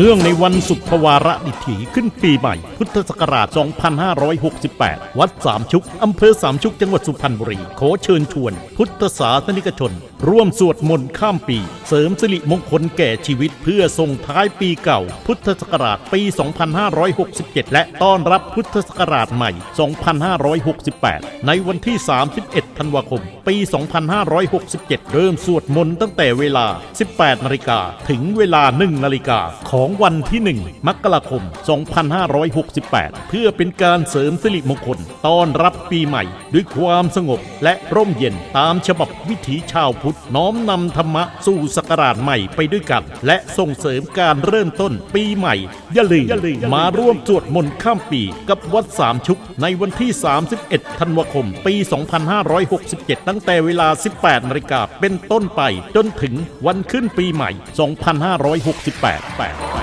เนื่องในวันสุภวาระดิถีขึ้นปีใหม่ พุทธศักราช 2568 วัดสามชุก อำเภอสามชุก จังหวัดสุพรรณบุรี ขอเชิญชวน พุทธศาสนิกชนร่วมสวดมนต์ข้ามปี เสริมสิริมงคลแก่ชีวิตเพื่อส่งท้ายปีเก่า พุทธศักราชปี 2567 และต้อนรับพุทธศักราชใหม่ 2568 ในวันที่ 31 ธันวาคม ปี 2567 เริ่มสวดมนต์ตั้งแต่เวลา 18 นาฬิกาถึงเวลา 1 นาฬิกาของวันที่ 1 มกราคม 2568 เพื่อเป็นการเสริมสิริมงคล ต้อนรับปีใหม่ ด้วยความสงบและร่มเย็นตามฉบับวิถีชาวพุทธน้อมนำธรรมะสู่ศักราชใหม่ไปด้วยกัน และส่งเสริมการเริ่มต้นปีใหม่ อย่าลืมมาร่วมสวดมนต์ข้ามปีกับวัดสามชุก ในวันที่ 31 ธันวาคม ปี 2567 ตั้งแต่เวลา 18นาฬิกาเป็นต้นไป จนถึงวันขึ้นปีใหม่ 2568